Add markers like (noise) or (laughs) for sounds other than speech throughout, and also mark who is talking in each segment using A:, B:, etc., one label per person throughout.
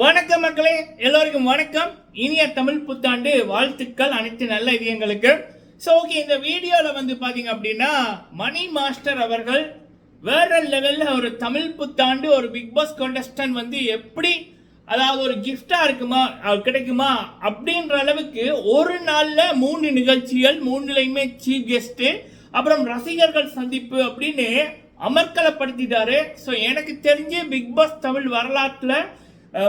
A: வணக்கம் மக்களே எல்லோருக்கும் வணக்கம். இனிய தமிழ் புத்தாண்டு வாழ்த்துக்கள் அனைத்து நல்ல இதயங்களுக்கு. ஸோ ஓகே இந்த வீடியோவில் வந்து பார்த்தீங்க அப்படின்னா மணி மாஸ்டர் அவர்கள் வேற லெவலில் ஒரு தமிழ் புத்தாண்டு ஒரு பிக் பாஸ் கண்டஸ்டன்ட் வந்து எப்படி அதாவது ஒரு கிஃப்டாக இருக்குமா கிடைக்குமா அப்படின்ற அளவுக்கு ஒரு நாளில் மூணு நிகழ்ச்சிகள் மூணுலையுமே சீஃப் கெஸ்ட்டு அப்புறம் ரசிகர்கள் சந்திப்பு அப்படின்னு அமர்க்கலப்படுத்திட்டாரு. ஸோ எனக்கு தெரிஞ்சு பிக் பாஸ் தமிழ் வரலாற்றில்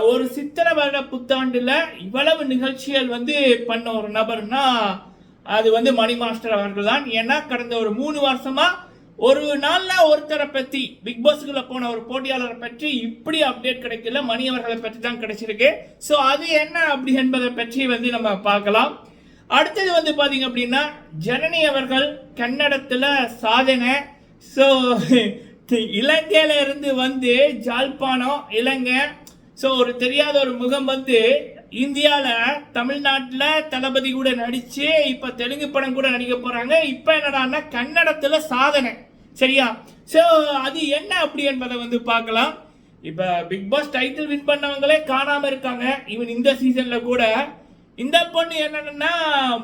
A: ஒரு சித்திரை வருட புத்தாண்டில் இவ்வளவு நிகழ்ச்சிகள் வந்து பண்ண ஒரு நபர்னா அது வந்து மணி மாஸ்டர் அவர்கள் தான் ஏன்னா கடந்த ஒரு மூணு வருஷமா ஒரு நாளில் ஒருத்தரை பற்றி பிக் பாஸ்க்குள்ள போன ஒரு போட்டியாளரை பற்றி இப்படி அப்டேட் கிடைக்கல. மணி அவர்களை பற்றி தான் கிடைச்சிருக்கு. ஸோ அது என்ன அப்படி என்பதை பற்றி வந்து நம்ம பார்க்கலாம். அடுத்தது வந்து பார்த்தீங்க அப்படின்னா ஜனனி அவர்கள் கன்னடத்தில் சாதனை. ஸோ (laughs) இலங்கையில இருந்து வந்து ஜாழ்ப்பாணம் இலங்கை ஸோ ஒரு தெரியாத ஒரு முகம் வந்து இந்தியாவில் தமிழ்நாட்டில் தளபதி கூட நடித்து இப்போ தெலுங்கு படம் கூட நடிக்க போகிறாங்க இப்போ என்னடான்னா கன்னடத்தில் சாதனை. சரியா? ஸோ அது என்ன அப்படி என்பதை வந்து பார்க்கலாம். இப்போ பிக் பாஸ் டைட்டில் வின் பண்ணவங்களே காணாமல் இருக்காங்க. ஈவன் இந்த சீசனில் கூட. இந்த பொண்ணு என்னன்னா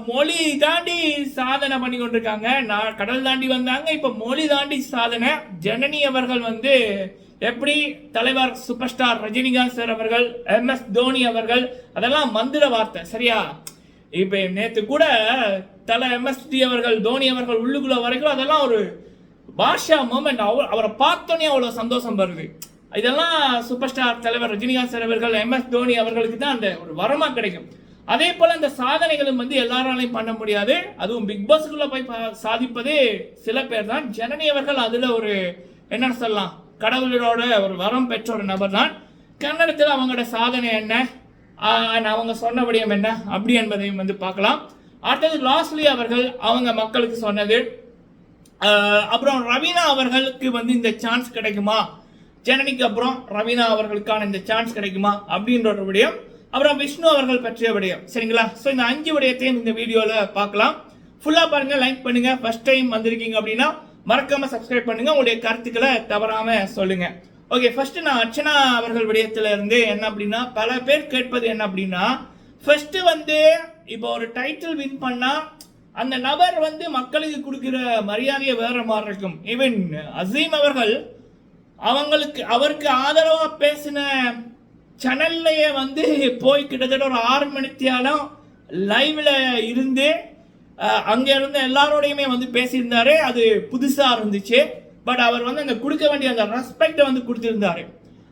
A: மொழி தாண்டி சாதனை பண்ணி கொண்டிருக்காங்க. நான் கடல் தாண்டி வந்தாங்க. இப்போ மொழி தாண்டி சாதனை. ஜனனி அவர்கள் வந்து எப்படி தலைவர் சூப்பர் ஸ்டார் ரஜினிகாந்த் சார் அவர்கள் எம் எஸ் தோனி அவர்கள் அதெல்லாம் மந்திர வார்த்தை சரியா? இப்போ நேற்று கூட தலை எம்எஸ்டி அவர்கள் தோனி அவர்கள் உள்ளுக்குள்ள வரைக்கும் அதெல்லாம் ஒரு பாஷா மூமெண்ட் அவர் அவரை பார்த்தோன்னே அவ்வளோ சந்தோஷம் வருது. இதெல்லாம் சூப்பர் ஸ்டார் தலைவர் ரஜினிகாந்த் சார் அவர்கள் எம் எஸ் தோனி அவர்களுக்கு தான் அந்த ஒரு வரமாக கிடைக்கும். அதே போல் அந்த சாதனைகளும் வந்து எல்லாராலையும் பண்ண முடியாது. அதுவும் பிக் பாஸுக்குள்ளே போய் பா- சாதிப்பது சில பேர் தான் ஜனனி அவர்கள் அதில் ஒரு என்ன சொல்லலாம்? கடவுளோட ஒரு வரம் பெற்ற ஒரு நபர் தான் கன்னடத்தில் அவங்களோட சாதனை என்ன? அவங்க சொன்ன விடயம் என்ன? அப்படி என்பதையும் வந்து பார்க்கலாம். அடுத்தது லாஸ்ட்லி அவர்கள் அவங்க மக்களுக்கு சொன்னது அப்புறம் ரவீனா அவர்களுக்கு வந்து இந்த சான்ஸ் கிடைக்குமா? ஜனனிக்கு அப்புறம் ரவீனா அவர்களுக்கான இந்த சான்ஸ் கிடைக்குமா? அப்படின்ற ஒரு விடயம். அப்புறம் விஷ்ணு அவர்கள் பற்றிய விடயம். சரிங்களா? ஸோ இந்த அஞ்சு விடயத்தையும் இந்த வீடியோவில் பார்க்கலாம். ஃபுல்லாக பாருங்கள் லைக் பண்ணுங்கள் ஃபர்ஸ்ட் டைம் வந்திருக்கீங்க அப்படின்னா மறக்காம சப்ஸ்கிரைப் பண்ணுங்க. உங்களுடைய கருத்துக்களை தவறாம சொல்லுங்க. ஓகே ஃபர்ஸ்ட் நான் அர்ச்சனா அவர்கள் விடயத்துல இருந்து என்ன அப்படின்னா பல பேர் கேட்பது என்ன அப்படின்னா ஃபர்ஸ்ட் வந்து இப்போ ஒரு டைட்டில் வின் பண்ணா அந்த நபர் வந்து மக்களுக்கு கொடுக்கிற மரியாதையை வேற மாதிரி இருக்கும். ஈவன் அசீம் அவர்கள் அவங்களுக்கு அவருக்கு ஆதரவாக பேசின சேனல்லையே வந்து போய் கிட்டத்தட்ட ஒரு ஆறு மணித்தியாலும் லைவ்ல இருந்து அங்கே இருந்த எல்லாரோடையுமே வந்து பேசியிருந்தாரு. அது புதுசாக இருந்துச்சு. பட் அவர் வந்து அந்த கொடுக்க வேண்டிய அந்த ரெஸ்பெக்டை வந்து கொடுத்துருந்தாரு.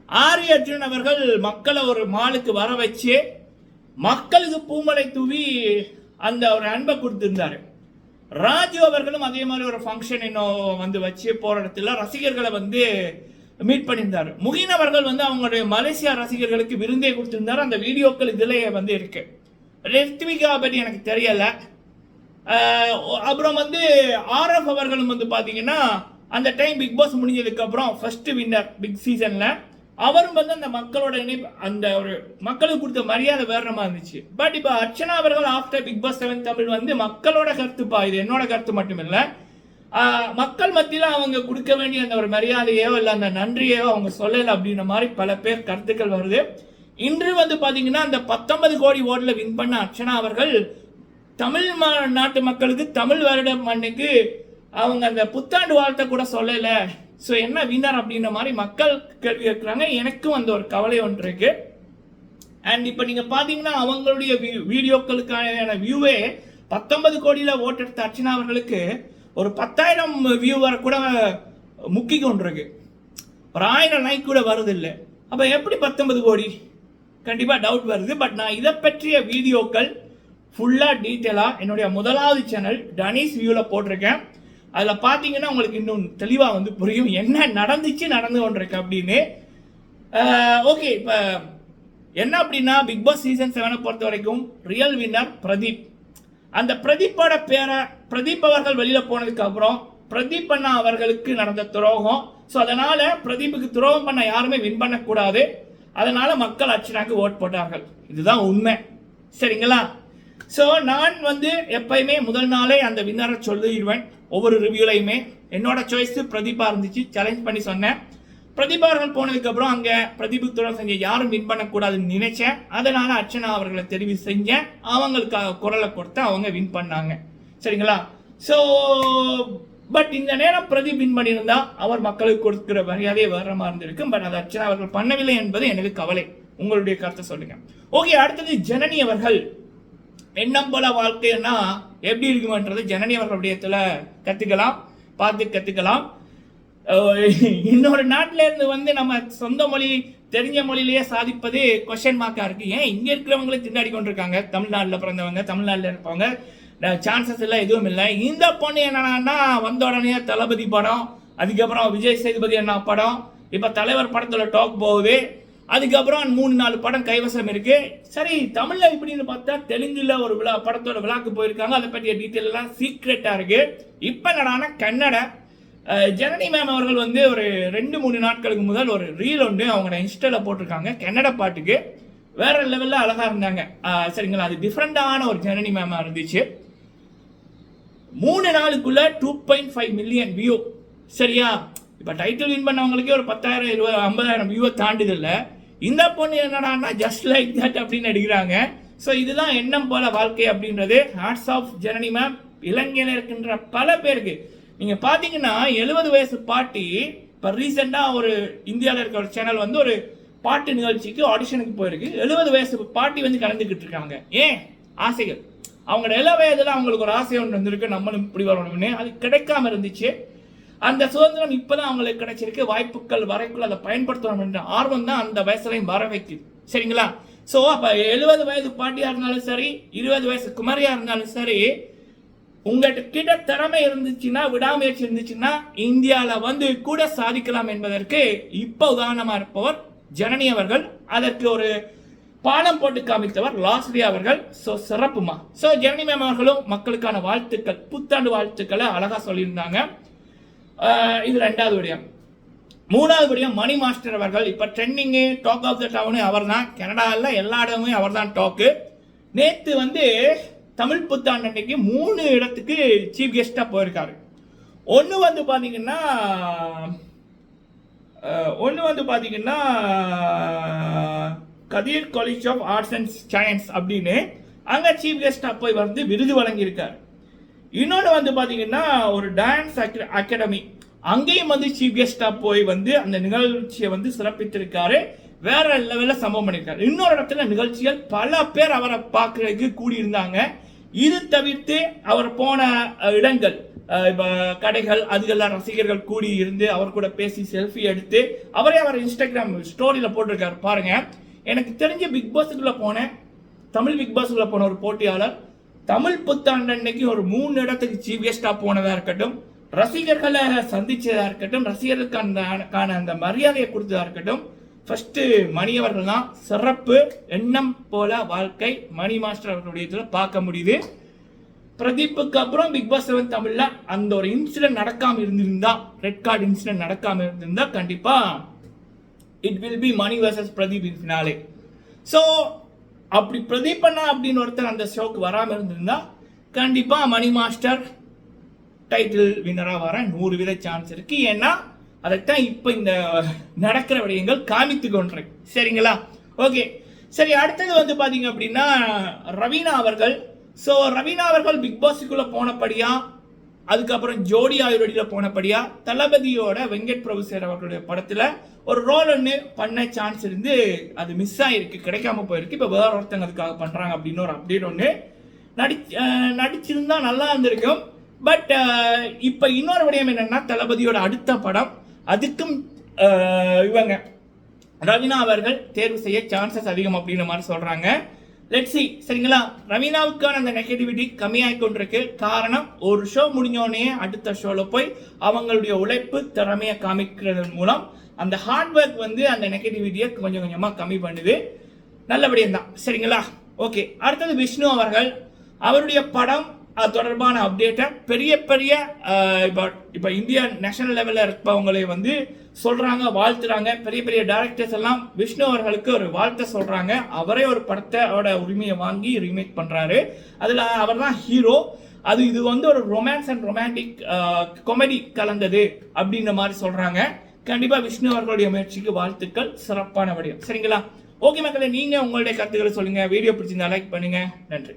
A: ஆரி அர்ஜுன் அவர்கள் மக்களை ஒரு மாலுக்கு வர வச்சு மக்களுக்கு பூமலை தூவி அந்த ஒரு அன்பை கொடுத்துருந்தாரு. ராஜு அவர்களும் அதே மாதிரி ஒரு ஃபங்க்ஷன் இன்னும் வந்து வச்சு போகிற இடத்துல ரசிகர்களை வந்து மீட் பண்ணியிருந்தார். முகின் அவர்கள் வந்து அவங்களுடைய மலேசியா ரசிகர்களுக்கு விருந்தே கொடுத்துருந்தார். அந்த வீடியோக்கள் இதில் வந்து இருக்கு. ரெத்விகா பற்றி எனக்கு தெரியலை. அப்புறம் வந்து ஆர்எஃப் அவர்களும் வந்து பார்த்தீங்கன்னா அந்த டைம் பிக் பாஸ் முடிஞ்சதுக்கு அப்புறம் ஃபர்ஸ்ட் வின்னர் பிக் சீசனில் அவரும் வந்து அந்த மக்களோட இணைப்பு அந்த ஒரு மக்களுக்கு கொடுத்த மரியாதை வேற மாதிரி இருந்துச்சு. பட் இப்போ அர்ச்சனா அவர்கள் after Bigg Boss seven Tamil வந்து மக்களோட கருத்துப்பா. இது என்னோட கருத்து மட்டும் இல்லை மக்கள் மத்தியில் அவங்க கொடுக்க வேண்டிய அந்த ஒரு மரியாதையோ இல்லை அந்த நன்றியோ அவங்க சொல்லலை அப்படின்ற மாதிரி பல பேர் கருத்துக்கள் வருது. இன்று வந்து பார்த்தீங்கன்னா அந்த பத்தொன்பது கோடி ஓட்டில் வின் பண்ண அர்ச்சனா அவர்கள் தமிழ் மா- நாட்டு மக்களுக்கு தமிழ் வருடம் அன்னைக்கு அவங்க அந்த புத்தாண்டு வாழ்த்தை கூட சொல்லலை. ஸோ என்ன வினர் அப்படின்ற மாதிரி மக்கள் கேள்வி கேட்குறாங்க. எனக்கும் அந்த ஒரு கவலை ஒன்று இருக்கு. அண்ட் இப்போ நீங்கள் பார்த்தீங்கன்னா அவங்களுடைய வீடியோக்களுக்கான வியூவே பத்தொன்பது கோடியில் ஓட்டெடுத்த அர்ச்சனா அவர்களுக்கு ஒரு பத்தாயிரம் வியூ வர கூட முக்கி கொண்டிருக்கு ஒரு ஆயிரம் லைக் கூட வருது இல்லை அப்போ எப்படி பத்தொன்பது கோடி? கண்டிப்பாக டவுட் வருது. பட் நான் இதை பற்றிய வீடியோக்கள் ஃபுல்லாக டீட்டெயிலாக என்னுடைய முதலாவது சேனல் டனிஸ் வியூவில் போட்டிருக்கேன். அதில் பார்த்தீங்கன்னா உங்களுக்கு இன்னும் தெளிவாக வந்து புரியும் என்ன நடந்துச்சு நடந்து கொண்டிருக்கு அப்படின்னு. ஓகே இப்போ என்ன அப்படின்னா பிக் பாஸ் சீசன் செவனை பொறுத்த வரைக்கும் ரியல் வின்னர் பிரதீப். அந்த பிரதீப்போட பேரை பிரதீப் அவர்கள் வெளியில் போனதுக்கப்புறம் பிரதீப் அண்ணா அவர்களுக்கு நடந்த துரோகம். ஸோ அதனால் பிரதீப்புக்கு துரோகம் பண்ண யாருமே வின் பண்ணக்கூடாது. அதனால் மக்கள் அர்ச்சனாக்கு ஓட் போட்டார்கள். இதுதான் உண்மை. சரிங்களா? ஸோ நான் வந்து எப்பயுமே முதல் நாளே அந்த வின்னரை சொல்லிடுவேன். ஒவ்வொரு ரிவ்யூலையுமே என்னோட சாய்ஸு பிரதீபா இருந்துச்சு. சேலஞ்ச் பண்ணி சொன்னேன். பிரதிபார்கள் போனதுக்கப்புறம் அங்கே அப்புறம் செஞ்ச யாரும் வின் பண்ணக்கூடாதுன்னு நினைச்சேன். அதனால் அர்ச்சனா அவர்களை தெரிவு செஞ்சேன். அவங்களுக்கு குரலை கொடுத்து அவங்க வின் பண்ணாங்க. சரிங்களா? ஸோ பட் இந்த நேரம் பிரதீப் வின் பண்ணியிருந்தா அவர் மக்களுக்கு கொடுக்குற மரியாதையை வேற மாதிரி இருந்திருக்கும் பட் அது அர்ச்சனா அவர்கள் பண்ணவில்லை என்பது எனக்கு கவலை. உங்களுடைய கருத்தை சொல்லுங்க. ஓகே அடுத்தது ஜனனி அவர்கள். எண்ணம் போல வாழ்க்கைன்னா எப்படி இருக்குமன்றது ஜனனி அவர்களுடைய கற்றுக்கலாம் பார்த்து கற்றுக்கலாம் இன்னொரு நாட்டிலேருந்து வந்து நம்ம சொந்த மொழி தெரிஞ்ச மொழியிலேயே சாதிப்பது கொஸ்டின் மார்க்காக இருக்குது ஏன் இங்கே இருக்கிறவங்களே திண்டாடி கொண்டிருக்காங்க? தமிழ்நாட்டில் பிறந்தவங்க தமிழ்நாட்டில் இருப்பவங்க. சான்சஸ் எல்லாம் எதுவும் இல்லை. இந்த பொண்ணு என்னன்னா வந்த உடனே தளபதி படம் அதுக்கப்புறம் விஜய் சேதுபதி அண்ணா படம். இப்போ தலைவர் படத்தில் டாக் போகுது. அதுக்கப்புறம் மூணு நாலு படம் கைவசம் இருக்கு. சரி தமிழ்ல இப்படின்னு பார்த்தா தெலுங்குல ஒரு விழா படத்தோட விழாக்கு போயிருக்காங்க. அதை பற்றிய டீட்டெயில் எல்லாம் சீக்ரெட்டா இருக்கு. இப்போ என்னடானா கன்னட ஜனனி மேம் அவர்கள் வந்து ஒரு ரெண்டு மூணு நாட்களுக்கு முதல் ஒரு ரீல் ஒன்று அவங்களோட இன்ஸ்டால போட்டிருக்காங்க கன்னட பாட்டுக்கு. வேற லெவல்ல அழகா இருந்தாங்க. சரிங்களா? அது டிஃப்ரெண்டான ஒரு ஜனனி மேமா இருந்துச்சு. மூணு நாளுக்குள்ள two point five million view சரியா? இப்போ டைட்டில் வின் பண்ணவங்களுக்கே ஒரு பத்தாயிரம் இருபது ஐம்பதாயிரம் வியூவை தாண்டுதில்லை இந்த பொண்ணு என்னடான்னா ஜஸ்ட் லைக் தட் அப்படின்னு நடிக்கிறாங்க. ஸோ இதுதான் எண்ணம் போல வாழ்க்கை அப்படின்றது. ஹார்ட்ஸ் ஆஃப் ஜனனி மேம் இலங்கையில் இருக்கின்ற பல பேருக்கு. நீங்கள் பார்த்தீங்கன்னா எழுபது வயசு பாட்டி இப்போ ரீசெண்டாக ஒரு இந்தியாவில் இருக்க ஒரு சேனல் வந்து ஒரு பாட்டு நிகழ்ச்சிக்கு ஆடிஷனுக்கு போயிருக்கு. எழுபது வயசு பாட்டி வந்து கலந்துக்கிட்டு இருக்காங்க. ஏன்? ஆசைகள். அவங்களோட இள வயதில் அவங்களுக்கு ஒரு ஆசை ஒன்று வந்திருக்கு. நம்மளும் இப்படி வரணும்னு அது கிடைக்காம இருந்துச்சு. அந்த சுதந்திரம் இப்போதான் அவங்களுக்கு கிடைச்சிருக்கு. வாய்ப்புகள் வரைக்குள்ள அதை பயன்படுத்தணும் என்ற ஆர்வம் தான் அந்த வயசுலையும் வர வைக்குது. சரிங்களா? ஸோ அப்போ எழுபது வயது பாட்டியாக இருந்தாலும் சரி இருபது வயசு குமரியாக இருந்தாலும் சரி உங்கள்கிட்ட கிட்ட திறமை இருந்துச்சுன்னா விடாமுயற்சி இருந்துச்சுன்னா இந்தியாவில் வந்து கூட சாதிக்கலாம் என்பதற்கு இப்போ உதாரணமாக இருப்பவர் ஜனனி அவர்கள். அதற்கு ஒரு பாலம் போட்டு காமித்தவர் லாஸ்ரி அவர்கள். ஸோ சிறப்புமா. ஸோ ஜனனி மேம் அவர்களும் மக்களுக்கான வாழ்த்துக்கள் புத்தாண்டு வாழ்த்துக்களை அழகாக சொல்லியிருந்தாங்க. இது ரெண்டாவது விடயம். மூணாவது விடயம் மணி மாஸ்டர் அவர்கள் இப்போ trending talk of the town அவர் தான் கனடாவில் எல்லா இடமுமே அவர் தான் டாக்கு நேற்று வந்து தமிழ் புத்தாண்டு அன்னைக்கு மூணு இடத்துக்கு சீஃப் கெஸ்ட்டாக போயிருக்காரு. ஒன்று வந்து பார்த்தீங்கன்னா ஒன்று வந்து பார்த்தீங்கன்னா Kathir college of arts and science அப்படின்னு அங்கே சீஃப் கெஸ்ட்டாக போய் வந்து விருது வழங்கியிருக்காரு. இன்னொன்று வந்து பார்த்தீங்கன்னா ஒரு டான்ஸ் அகாடமி அங்கேயும் வந்து சீஃப் கெஸ்டாக போய் வந்து அந்த நிகழ்ச்சியை வந்து சிறப்பித்திருக்காரு. வேற லெவலில் சம்பவம் பண்ணியிருக்காரு இன்னொரு இடத்துல நிகழ்ச்சிகள் பல பேர் அவரை பார்க்கறதுக்கு கூடியிருந்தாங்க. இது தவிர்த்து அவர் போன இடங்கள் இப்போ கடைகள் அதுகள்லாம் ரசிகர்கள் கூடி இருந்து அவர் கூட பேசி செல்ஃபி எடுத்து அவரே அவர் இன்ஸ்டாகிராம் ஸ்டோரியில் போட்டிருக்காரு. பாருங்க. எனக்கு தெரிஞ்ச பிக் பாஸுக்குள்ளே போனேன். தமிழ் பிக் பாஸுக்குள்ளே போன ஒரு போட்டியாளர். தமிழ் புத்தாண்டு அன்னைக்கு ஒரு மூணு இடத்துக்கு சீஃப் கெஸ்டா போனதா இருக்கட்டும் ரசிகர்களை சந்திச்சதா இருக்கட்டும் ரசிகர்களுக்கான அந்த மரியாதையை கொடுத்ததா இருக்கட்டும் ஃபர்ஸ்ட் மணி அவர்கள் தான் சிறப்பு எண்ணம் போல வாழ்க்கை மணி மாஸ்டர் அவர்களுடைய இதில் பார்க்க முடியுது. பிரதீப்புக்கு அப்புறம் பிக் பாஸ் செவன் தமிழ்ல அந்த ஒரு இன்சிடென்ட் நடக்காம இருந்திருந்தா ரெட் கார்டு இன்சிடென்ட் நடக்காம இருந்திருந்தா கண்டிப்பா it will be Mani versus Pradeep in finale so அப்படி பிரதீபண்ணா அப்படின்னு ஒருத்தர் அந்த ஷோக்கு வராமல் இருந்திருந்தா கண்டிப்பாக மணி மாஸ்டர் டைட்டில் வின்னராக வர நூறு வித சான்ஸ் இருக்குது ஏன்னா அதைத்தான் இப்போ இந்த நடக்கிற விடயங்கள் காமித்து கொண்டிருக்கு. சரிங்களா? ஓகே சரி அடுத்தது வந்து பார்த்தீங்க அப்படின்னா ரவீனா அவர்கள். ஸோ ரவீனா அவர்கள் பிக் பாஸுக்குள்ளே போனபடியாக அதுக்கப்புறம் ஜோடி ஆயுர்வேடியில போனபடியா தளபதியோட வெங்கட் பிரபு சார் அவர்களுடைய படத்தில் ஒரு ரோல் ஒன்று பண்ண சான்ஸ் இருந்து அது மிஸ் ஆகிருக்கு கிடைக்காம போயிருக்கு. இப்போ வேற ஒருத்தங்க அதுக்காக பண்ணுறாங்க அப்படின்னு ஒரு அப்டேட் ஒன்று நடி நடிச்சிருந்தா நல்லா இருந்திருக்கும். பட் இப்போ இன்னொரு விடயம் என்னென்னா தளபதியோட அடுத்த படம் அதுக்கும் இவங்க ரவீனா அவர்கள் தேர்வு செய்ய சான்சஸ் அதிகம் அப்படின்ற மாதிரி சொல்கிறாங்க லெட் சி சரிங்களா? ரவீனாவுக்கான அந்த நெகட்டிவிட்டி கம்மியாகி கொண்டிருக்கு. காரணம் ஒரு ஷோ முடிஞ்சோடனே அடுத்த ஷோவில் போய் அவங்களுடைய உழைப்பு திறமையை காமிக்கிறதன் மூலம் அந்த ஹார்ட் ஒர்க் வந்து அந்த நெகட்டிவிட்டியை கொஞ்சம் கொஞ்சமாக கம்மி பண்ணுது. நல்லபடியாக தான். சரிங்களா? ஓகே அடுத்தது விஷ்ணு அவர்கள் அவருடைய படம் அது தொடர்பான அப்டேட்டை பெரிய பெரிய இப்போ இப்போ இந்தியா நேஷனல் லெவலில் இருப்பவங்களே வந்து சொல்றாங்க வாழ்த்துறாங்க. பெரிய பெரிய டேரக்டர்ஸ் எல்லாம் விஷ்ணு அவர்களுக்கு ஒரு வாழ்த்தை சொல்றாங்க. அவரே ஒரு படத்தோட உரிமையை வாங்கி ரீமேக் பண்றாரு. அதுல அவர் தான் ஹீரோ அது இது வந்து ஒரு ரொமான்ஸ் அண்ட் ரொமான்டிக் காமெடி கலந்தது அப்படின்ற மாதிரி சொல்றாங்க. கண்டிப்பா விஷ்ணு அவர்களுடைய முயற்சிக்கு வாழ்த்துக்கள். சிறப்பான வடிவம். சரிங்களா? ஓகே மக்களே நீங்க உங்களுடைய கருத்துக்களை சொல்லுங்க. வீடியோ பிடிச்சிருந்தா லைக் பண்ணுங்க. நன்றி.